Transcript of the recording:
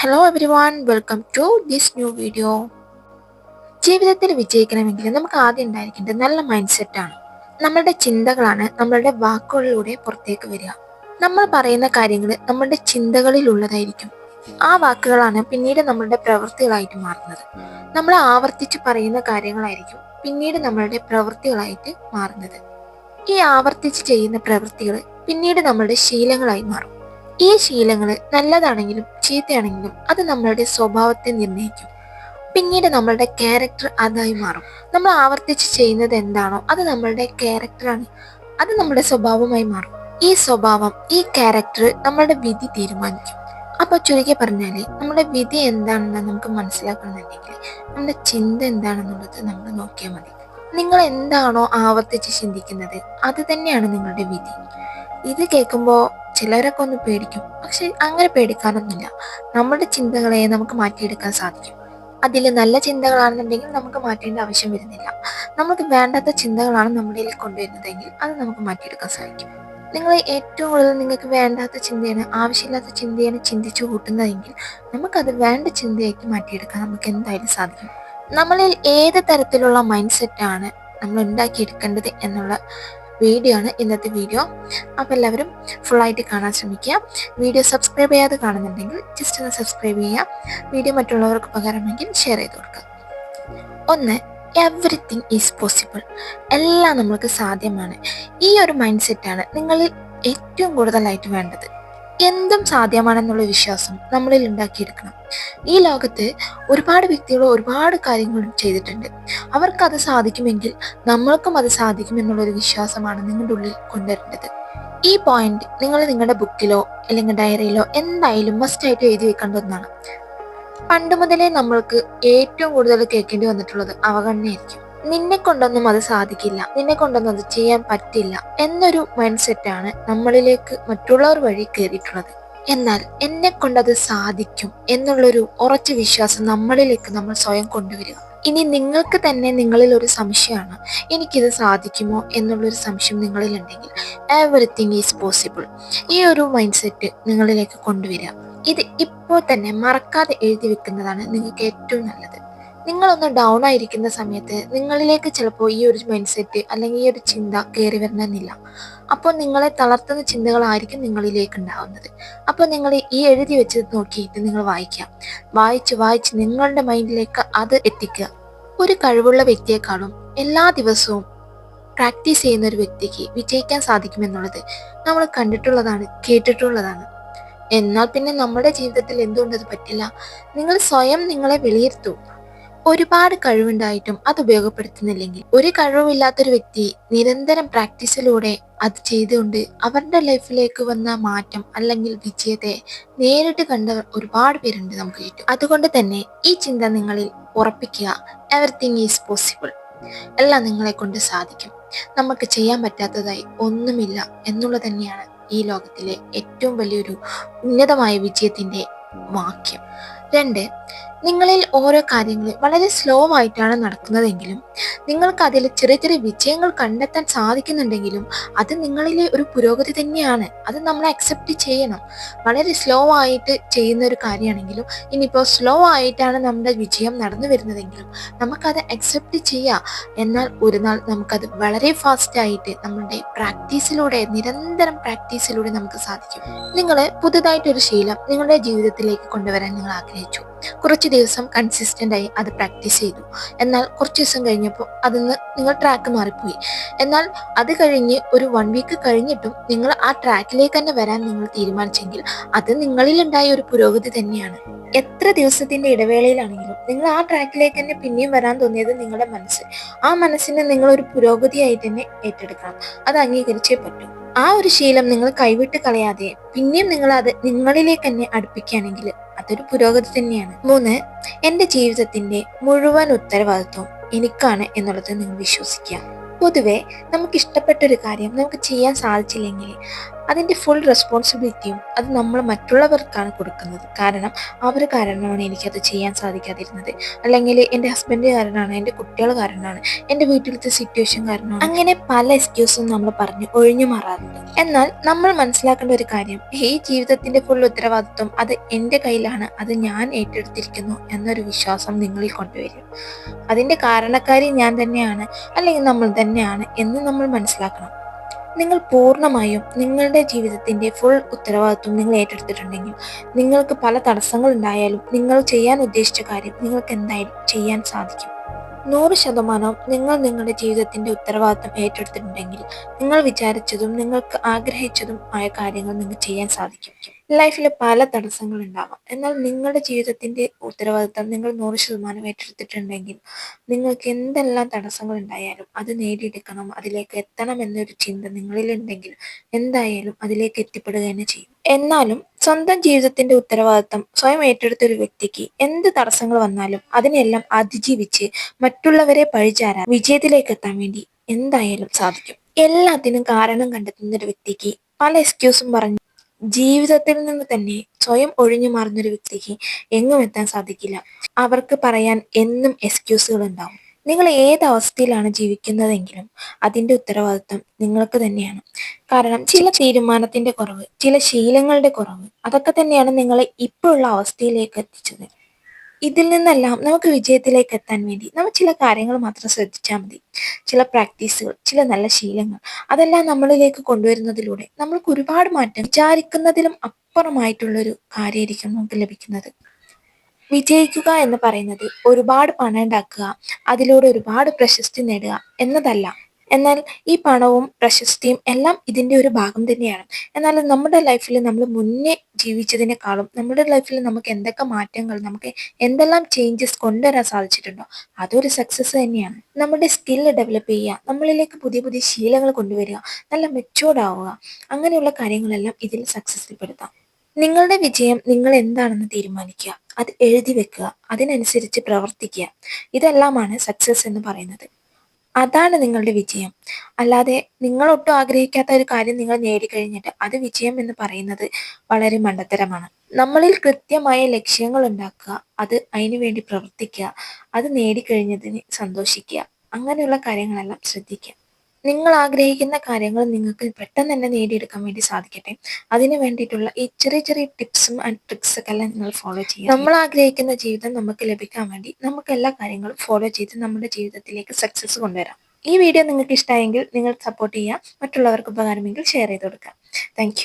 Hello everyone welcome to this new video ജീവിതത്തിൽ വിജയിക്കണമെങ്കിൽ നമുക്ക് ആദ്യം ഉണ്ടായിരിക്കേണ്ടത് നല്ല മൈൻഡ് സെറ്റാണ് നമ്മളുടെ ചിന്തകളാണ് നമ്മളുടെ വാക്കുകളിലൂടെ പുറത്തേക്ക് വരിക. നമ്മൾ പറയുന്ന കാര്യങ്ങൾ നമ്മളുടെ ചിന്തകളിലുള്ളതായിരിക്കും. ആ വാക്കുകളാണ് പിന്നീട് നമ്മളുടെ പ്രവൃത്തികളായിട്ട് മാറുന്നത്. നമ്മൾ ആവർത്തിച്ച് പറയുന്ന കാര്യങ്ങളായിരിക്കും പിന്നീട് നമ്മളുടെ പ്രവൃത്തികളായിട്ട് മാറുന്നത്. ഈ ആവർത്തിച്ച് ചെയ്യുന്ന പ്രവൃത്തികൾ പിന്നീട് നമ്മളുടെ ശീലങ്ങളായി മാറും. ഈ ശീലങ്ങൾ നല്ലതാണെങ്കിലും ചീത്തയാണെങ്കിലും അത് നമ്മളുടെ സ്വഭാവത്തെ നിർണയിക്കും പിന്നീട് നമ്മളുടെ ക്യാരക്ടർ അതായി മാറും. നമ്മൾ ആവർത്തിച്ച് ചെയ്യുന്നത് എന്താണോ അത് നമ്മളുടെ ക്യാരക്ടറാണ് അത് നമ്മുടെ സ്വഭാവമായി മാറും. ഈ സ്വഭാവം ഈ ക്യാരക്ടർ നമ്മളുടെ വിധി തീരുമാനിക്കും. അപ്പൊ ചുരുക്കി പറഞ്ഞാൽ നമ്മുടെ വിധി എന്താണെന്ന് നമുക്ക് മനസ്സിലാക്കണമെന്നുണ്ടെങ്കിൽ നമ്മുടെ ചിന്ത എന്താണെന്നുള്ളത് നമ്മൾ നോക്കിയാൽ മതി. നിങ്ങൾ എന്താണോ ആവർത്തിച്ച് ചിന്തിക്കുന്നത് അത് തന്നെയാണ് നിങ്ങളുടെ വിധി. ഇത് കേൾക്കുമ്പോൾ ചിലരൊക്കെ ഒന്ന് പേടിക്കും. പക്ഷെ അങ്ങനെ പേടിക്കാനൊന്നുമില്ല. നമ്മുടെ ചിന്തകളെ നമുക്ക് മാറ്റിയെടുക്കാൻ സാധിക്കും. അതിൽ നല്ല ചിന്തകളാണെന്നുണ്ടെങ്കിൽ നമുക്ക് മാറ്റേണ്ട ആവശ്യം വരുന്നില്ല. നമുക്ക് വേണ്ടാത്ത ചിന്തകളാണ് നമ്മളിൽ കൊണ്ടുവരുന്നതെങ്കിൽ അത് നമുക്ക് മാറ്റിയെടുക്കാൻ സാധിക്കും. നിങ്ങൾ ഏറ്റവും കൂടുതൽ നിങ്ങൾക്ക് വേണ്ടാത്ത ചിന്തയാണ് ആവശ്യമില്ലാത്ത ചിന്തയാണ് ചിന്തിച്ചു കൂട്ടുന്നതെങ്കിൽ നമുക്കത് വേണ്ട ചിന്തയാക്കി മാറ്റിയെടുക്കാൻ നമുക്ക് എന്തായാലും സാധിക്കും. നമ്മളിൽ ഏത് തരത്തിലുള്ള മൈൻഡ് സെറ്റാണ് നമ്മൾ ഉണ്ടാക്കിയെടുക്കേണ്ടത് എന്നുള്ള വീഡിയോ ആണ് ഇന്നത്തെ വീഡിയോ. അപ്പോൾ എല്ലാവരും ഫുള്ളായിട്ട് കാണാൻ ശ്രമിക്കുക. വീഡിയോ സബ്സ്ക്രൈബ് ചെയ്യാതെ കാണുന്നുണ്ടെങ്കിൽ ജസ്റ്റ് ഒന്ന് സബ്സ്ക്രൈബ് ചെയ്യുക. വീഡിയോ മറ്റുള്ളവർക്ക് ഉപകാരമെങ്കിൽ ഷെയർ ചെയ്ത് കൊടുക്കുക. ഒന്ന് എവറിത്തിങ് ഈസ് പോസിബിൾ എല്ലാം നമ്മൾക്ക് സാധ്യമാണ്. ഈ ഒരു മൈൻഡ് സെറ്റാണ് നിങ്ങളിൽ ഏറ്റവും കൂടുതലായിട്ട് വേണ്ടത്. എന്തും സാധ്യമാണെന്നുള്ള വിശ്വാസം നമ്മളിൽ ഉണ്ടാക്കിയെടുക്കണം. ഈ ലോകത്ത് ഒരുപാട് വ്യക്തികൾ ഒരുപാട് കാര്യങ്ങൾ ചെയ്തിട്ടുണ്ട്. അവർക്ക് അത് സാധിക്കുമെങ്കിൽ നമ്മൾക്കും അത് സാധിക്കുമെന്നുള്ളൊരു വിശ്വാസമാണ് നിങ്ങളുടെ ഉള്ളിൽ കൊണ്ടുവരേണ്ടത്. ഈ പോയിന്റ് നിങ്ങൾ നിങ്ങളുടെ ബുക്കിലോ അല്ലെങ്കിൽ ഡയറിയിലോ എന്തായാലും മസ്റ്റ് ആയിട്ട് എഴുതി വെക്കേണ്ട ഒന്നാണ്. പണ്ട് മുതലേ നമ്മൾക്ക് ഏറ്റവും കൂടുതൽ കേൾക്കേണ്ടി വന്നിട്ടുള്ളത് അവഗണനയായിരിക്കും. നിന്നെ കൊണ്ടൊന്നും അത് സാധിക്കില്ല. നിന്നെ കൊണ്ടൊന്നും അത് ചെയ്യാൻ പറ്റില്ല എന്നൊരു മൈൻഡ് സെറ്റാണ് നമ്മളിലേക്ക് മറ്റുള്ളവർ വഴി കയറിയിട്ടുള്ളത്. എന്നാൽ എന്നെ കൊണ്ടത് സാധിക്കും എന്നുള്ളൊരു ഉറച്ച വിശ്വാസം നമ്മളിലേക്ക് നമ്മൾ സ്വയം കൊണ്ടുവരിക. ഇനി നിങ്ങൾക്ക് തന്നെ നിങ്ങളിൽ ഒരു സംശയമാണ്. എനിക്കിത് സാധിക്കുമോ എന്നുള്ളൊരു സംശയം നിങ്ങളിൽ ഉണ്ടെങ്കിൽ എവറിത്തിങ് ഈസ് പോസിബിൾ ഈ ഒരു മൈൻഡ് സെറ്റ് നിങ്ങളിലേക്ക് കൊണ്ടുവരിക. ഇത് ഇപ്പോൾ തന്നെ മറക്കാതെ എഴുതി വെക്കുന്നതാണ് നിങ്ങൾക്ക് ഏറ്റവും നല്ലത്. നിങ്ങളൊന്ന് ഡൗൺ ആയിരിക്കുന്ന സമയത്ത് നിങ്ങളിലേക്ക് ചിലപ്പോൾ ഈ ഒരു മൈൻഡ് സെറ്റ് അല്ലെങ്കിൽ ഈ ഒരു ചിന്ത കയറി വരണമെന്നില്ല. അപ്പോൾ നിങ്ങളെ തളർത്തുന്ന ചിന്തകളായിരിക്കും നിങ്ങളിലേക്ക് ഉണ്ടാവുന്നത്. അപ്പോൾ നിങ്ങൾ ഈ എഴുതി വെച്ച് നോക്കിയിട്ട് നിങ്ങൾ വായിക്കുക. വായിച്ച് വായിച്ച് നിങ്ങളുടെ മൈൻഡിലേക്ക് അത് എത്തിക്കുക. ഒരു കഴിവുള്ള വ്യക്തിയെക്കാളും എല്ലാ ദിവസവും പ്രാക്ടീസ് ചെയ്യുന്ന ഒരു വ്യക്തിക്ക് വിജയിക്കാൻ സാധിക്കുമെന്നുള്ളത് നമ്മൾ കണ്ടിട്ടുള്ളതാണ് കേട്ടിട്ടുള്ളതാണ്. എന്നാൽ പിന്നെ നമ്മുടെ ജീവിതത്തിൽ എന്തുകൊണ്ടത് പറ്റില്ല? നിങ്ങൾ സ്വയം നിങ്ങളെ വിലയിരുത്തൂ. ഒരുപാട് കഴിവുണ്ടായിട്ടും അത് ഉപയോഗപ്പെടുത്തുന്നില്ലെങ്കിൽ ഒരു കഴിവില്ലാത്തൊരു വ്യക്തി നിരന്തരം പ്രാക്ടീസിലൂടെ അത് ചെയ്തുകൊണ്ട് അവരുടെ ലൈഫിലേക്ക് വന്ന മാറ്റം അല്ലെങ്കിൽ വിജയത്തെ നേരിട്ട് കണ്ടവർ ഒരുപാട് പേരുണ്ട് നമുക്ക് ചുറ്റും. അതുകൊണ്ട് തന്നെ ഈ ചിന്ത നിങ്ങളിൽ ഉറപ്പിക്കുക എവറിത്തിങ് ഈസ് പോസിബിൾ എല്ലാം നിങ്ങളെ കൊണ്ട് സാധിക്കും. നമുക്ക് ചെയ്യാൻ പറ്റാത്തതായി ഒന്നുമില്ല എന്നുള്ളത് തന്നെയാണ് ഈ ലോകത്തിലെ ഏറ്റവും വലിയൊരു ഉന്നതമായ വിജയത്തിന്റെ വാക്യം. രണ്ട് നിങ്ങളിൽ ഓരോ കാര്യങ്ങളും വളരെ സ്ലോ ആയിട്ടാണ് നടക്കുന്നതെങ്കിലും നിങ്ങൾക്ക് അതിൽ ചെറിയ ചെറിയ വിജയങ്ങൾ കണ്ടെത്താൻ സാധിക്കുന്നുണ്ടെങ്കിലും അത് നിങ്ങളിലെ ഒരു പുരോഗതി തന്നെയാണ്. അത് നമ്മൾ അക്സെപ്റ്റ് ചെയ്യണം. വളരെ സ്ലോ ആയിട്ട് ചെയ്യുന്ന ഒരു കാര്യമാണെങ്കിലും ഇനിയിപ്പോൾ സ്ലോ ആയിട്ടാണ് നമ്മുടെ വിജയം നടന്നു വരുന്നതെങ്കിലും നമുക്കത് അക്സെപ്റ്റ് ചെയ്യാം. എന്നാൽ ഒരു നാൾ നമുക്കത് വളരെ ഫാസ്റ്റ് ആയിട്ട് നമ്മുടെ പ്രാക്ടീസിലൂടെ നിരന്തരം പ്രാക്ടീസിലൂടെ നമുക്ക് സാധിക്കും. നിങ്ങൾ പുതുതായിട്ടൊരു ശീലം നിങ്ങളുടെ ജീവിതത്തിലേക്ക് കൊണ്ടുവരാൻ നിങ്ങൾ ആഗ്രഹിച്ചു. കുറച്ച് ദിവസം കൺസിസ്റ്റന്റ് ആയി അത് പ്രാക്ടീസ് ചെയ്തു. എന്നാൽ കുറച്ച് ദിവസം കഴിഞ്ഞപ്പോൾ അതിന്ന് നിങ്ങൾ ട്രാക്ക് മാറിപ്പോയി. എന്നാൽ അത് കഴിഞ്ഞ് ഒരു വൺ വീക്ക് കഴിഞ്ഞിട്ടും നിങ്ങൾ ആ ട്രാക്കിലേക്ക് തന്നെ വരാൻ നിങ്ങൾ തീരുമാനിച്ചെങ്കിൽ അത് നിങ്ങളിലുണ്ടായ ഒരു പുരോഗതി തന്നെയാണ്. എത്ര ദിവസത്തിന്റെ ഇടവേളയിലാണെങ്കിലും നിങ്ങൾ ആ ട്രാക്കിലേക്ക് തന്നെ പിന്നെയും വരാൻ തോന്നിയത് നിങ്ങളുടെ മനസ്സ്. ആ മനസ്സിനെ നിങ്ങൾ ഒരു പുരോഗതിയായി തന്നെ ഏറ്റെടുക്കണം. അത് അംഗീകരിച്ചേ പറ്റൂ. ആ ഒരു ശീലം നിങ്ങൾ കൈവിട്ട് കളയാതെ പിന്നെയും നിങ്ങൾ അത് നിങ്ങളിലേക്ക് തന്നെ അടുപ്പിക്കുകയാണെങ്കിൽ അതൊരു പുരോഗതി തന്നെയാണ്. മൂന്ന് എന്റെ ജീവിതത്തിന്റെ മുഴുവൻ ഉത്തരവാദിത്വം എനിക്കാണ് എന്നുള്ളത് നിങ്ങൾ വിശ്വസിക്കുക. പൊതുവെ നമുക്ക് ഇഷ്ടപ്പെട്ട ഒരു കാര്യം നമുക്ക് ചെയ്യാൻ സാധിച്ചില്ലെങ്കിൽ അതിന്റെ ഫുൾ റെസ്പോൺസിബിലിറ്റിയും അത് നമ്മൾ മറ്റുള്ളവർക്കാണ് കൊടുക്കുന്നത്. കാരണം അവർ കാരണമാണ് എനിക്കത് ചെയ്യാൻ സാധിക്കാതിരുന്നത്. അല്ലെങ്കിൽ എന്റെ ഹസ്ബൻഡ് കാരണമാണ് എന്റെ കുട്ടികൾ കാരണമാണ് എന്റെ വീട്ടിലത്തെ സിറ്റുവേഷൻ കാരണമാണ് അങ്ങനെ പല എക്സ്ക്യൂസും നമ്മൾ പറഞ്ഞ് ഒഴിഞ്ഞു മാറാറുണ്ട്. എന്നാൽ നമ്മൾ മനസ്സിലാക്കേണ്ട ഒരു കാര്യം ഈ ജീവിതത്തിന്റെ ഫുൾ ഉത്തരവാദിത്വം അത് എന്റെ കയ്യിലാണ് അത് ഞാൻ ഏറ്റെടുത്തിരിക്കുന്നു എന്നൊരു വിശ്വാസം നിങ്ങളിൽ കൊണ്ടുവരും. അതിന്റെ കാരണക്കാരി ഞാൻ തന്നെയാണ് അല്ലെങ്കിൽ നമ്മൾ തന്നെയാണ് എന്ന് നമ്മൾ മനസ്സിലാക്കണം. നിങ്ങൾ പൂർണമായും നിങ്ങളുടെ ജീവിതത്തിന്റെ ഫുൾ ഉത്തരവാദിത്വം നിങ്ങൾ ഏറ്റെടുത്തിട്ടുണ്ടെങ്കിൽ നിങ്ങൾക്ക് പല തടസ്സങ്ങൾ ഉണ്ടായാലും നിങ്ങൾ ചെയ്യാൻ ഉദ്ദേശിച്ച കാര്യം നിങ്ങൾക്ക് എന്തായാലും ചെയ്യാൻ സാധിക്കും. നൂറ് ശതമാനവും നിങ്ങൾ നിങ്ങളുടെ ജീവിതത്തിന്റെ ഉത്തരവാദിത്വം ഏറ്റെടുത്തിട്ടുണ്ടെങ്കിൽ നിങ്ങൾ വിചാരിച്ചതും നിങ്ങൾക്ക് ആഗ്രഹിച്ചതും ആയ കാര്യങ്ങൾ നിങ്ങൾക്ക് ചെയ്യാൻ സാധിക്കും. ലൈഫിൽ പല തടസ്സങ്ങൾ ഉണ്ടാവാം എന്നാൽ നിങ്ങളുടെ ജീവിതത്തിന്റെ ഉത്തരവാദിത്തം നിങ്ങൾ നൂറ് ശതമാനം ഏറ്റെടുത്തിട്ടുണ്ടെങ്കിൽ നിങ്ങൾക്ക് എന്തെല്ലാം തടസ്സങ്ങൾ ഉണ്ടായാലും അത് നേടിയെടുക്കണം അതിലേക്ക് എത്തണം എന്നൊരു ചിന്ത നിങ്ങളിലുണ്ടെങ്കിൽ എന്തായാലും അതിലേക്ക് എത്തിപ്പെടുക തന്നെ ചെയ്യും. എന്നാലും സ്വന്തം ജീവിതത്തിന്റെ ഉത്തരവാദിത്തം സ്വയം ഏറ്റെടുത്ത ഒരു വ്യക്തിക്ക് എന്ത് തടസ്സങ്ങൾ വന്നാലും അതിനെല്ലാം അതിജീവിച്ച് മറ്റുള്ളവരെ പഴിചാരാൻ വിജയത്തിലേക്ക് എത്താൻ വേണ്ടി എന്തായാലും സാധിക്കും. എല്ലാത്തിനും കാരണം കണ്ടെത്തുന്ന ഒരു വ്യക്തിക്ക് പല എക്സ്ക്യൂസും പറഞ്ഞ് ജീവിതത്തിൽ നിന്ന് തന്നെ സ്വയം ഒഴിഞ്ഞു മാറുന്നൊരു വ്യക്തിക്ക് എങ്ങും എത്താൻ സാധിക്കില്ല. അവർക്ക് പറയാൻ എന്നും എക്സ്ക്യൂസുകൾ ഉണ്ടാവും നിങ്ങൾ ഏത് അവസ്ഥയിലാണ് ജീവിക്കുന്നതെങ്കിലും അതിന്റെ ഉത്തരവാദിത്വം നിങ്ങൾക്ക് തന്നെയാണ്. കാരണം ചില തീരുമാനത്തിന്റെ കുറവ് ചില ശീലങ്ങളുടെ കുറവ് അതൊക്കെ തന്നെയാണ് നിങ്ങളെ ഇപ്പോഴുള്ള അവസ്ഥയിലേക്ക് എത്തിച്ചത്. ഇതിൽ നിന്നെല്ലാം നമുക്ക് വിജയത്തിലേക്ക് എത്താൻ വേണ്ടി നമ്മൾ ചില കാര്യങ്ങൾ മാത്രം ശ്രദ്ധിച്ചാൽ മതി. ചില പ്രാക്ടീസുകൾ ചില നല്ല ശീലങ്ങൾ അതെല്ലാം നമ്മളിലേക്ക് കൊണ്ടുവരുന്നതിലൂടെ നമ്മൾക്ക് ഒരുപാട് മാറ്റം വിചാരിക്കുന്നതിലും അപ്പുറമായിട്ടുള്ളൊരു കാര്യമായിരിക്കും നമുക്ക് ലഭിക്കുന്നത്. വിജയിക്കുക എന്ന് പറയുന്നത് ഒരുപാട് പണം ഉണ്ടാക്കുക അതിലൂടെ ഒരുപാട് പ്രശസ്തി നേടുക എന്നതല്ല. എന്നാൽ ഈ പണവും പ്രശസ്തിയും എല്ലാം ഇതിന്റെ ഒരു ഭാഗം തന്നെയാണ്. എന്നാൽ നമ്മുടെ ലൈഫിൽ നമ്മൾ മുന്നേ ജീവിച്ചതിനേക്കാളും നമ്മുടെ ലൈഫിൽ നമുക്ക് എന്തൊക്കെ മാറ്റങ്ങൾ നമുക്ക് എന്തെല്ലാം ചേഞ്ചസ് കൊണ്ടുവരാൻ സാധിച്ചിട്ടുണ്ടോ അതൊരു സക്സസ് തന്നെയാണ്. നമ്മുടെ സ്കില്ല് ഡെവലപ്പ് ചെയ്യുക നമ്മളിലേക്ക് പുതിയ പുതിയ ശീലങ്ങൾ കൊണ്ടുവരിക നല്ല മെച്ചോർഡ് ആവുക അങ്ങനെയുള്ള കാര്യങ്ങളെല്ലാം ഇതിൽ സക്സസ്സിൽപ്പെടുത്താം നിങ്ങളുടെ വിജയം നിങ്ങൾ എന്താണെന്ന് തീരുമാനിക്കുക അത് എഴുതി വെക്കുക അതിനനുസരിച്ച് പ്രവർത്തിക്കുക. ഇതെല്ലാമാണ് സക്സസ് എന്ന് പറയുന്നത്. അതാണ് നിങ്ങളുടെ വിജയം. അല്ലാതെ നിങ്ങൾ ഒട്ടും ആഗ്രഹിക്കാത്ത ഒരു കാര്യം നിങ്ങൾ നേടിക്കഴിഞ്ഞിട്ട് അത് വിജയം എന്ന് പറയുന്നത് വളരെ മണ്ടത്തരമാണ്. നമ്മളിൽ കൃത്യമായ ലക്ഷ്യങ്ങൾ ഉണ്ടാക്കുക അത് അതിനു വേണ്ടി പ്രവർത്തിക്കുക അത് നേടിക്കഴിഞ്ഞതിന് സന്തോഷിക്കുക അങ്ങനെയുള്ള കാര്യങ്ങളെല്ലാം ശ്രദ്ധിക്കുക. നിങ്ങൾ ആഗ്രഹിക്കുന്ന കാര്യങ്ങൾ നിങ്ങൾക്ക് പെട്ടെന്ന് തന്നെ നേടിയെടുക്കാൻ വേണ്ടി സാധിക്കട്ടെ. അതിന് വേണ്ടിയിട്ടുള്ള ഈ ചെറിയ ചെറിയ ടിപ്സും ആൻഡ് ട്രിക്സൊക്കെ എല്ലാം നിങ്ങൾ ഫോളോ ചെയ്യുക. നമ്മൾ ആഗ്രഹിക്കുന്ന ജീവിതം നമുക്ക് ലഭിക്കാൻ വേണ്ടി നമുക്ക് എല്ലാ കാര്യങ്ങളും ഫോളോ ചെയ്ത് നമ്മുടെ ജീവിതത്തിലേക്ക് സക്സസ് കൊണ്ടുവരാം. ഈ വീഡിയോ നിങ്ങൾക്ക് ഇഷ്ടമായെങ്കിൽ നിങ്ങൾ സപ്പോർട്ട് ചെയ്യുക. മറ്റുള്ളവർക്ക് ഉപകാരമെങ്കിൽ ഷെയർ ചെയ്ത് കൊടുക്കുക. താങ്ക്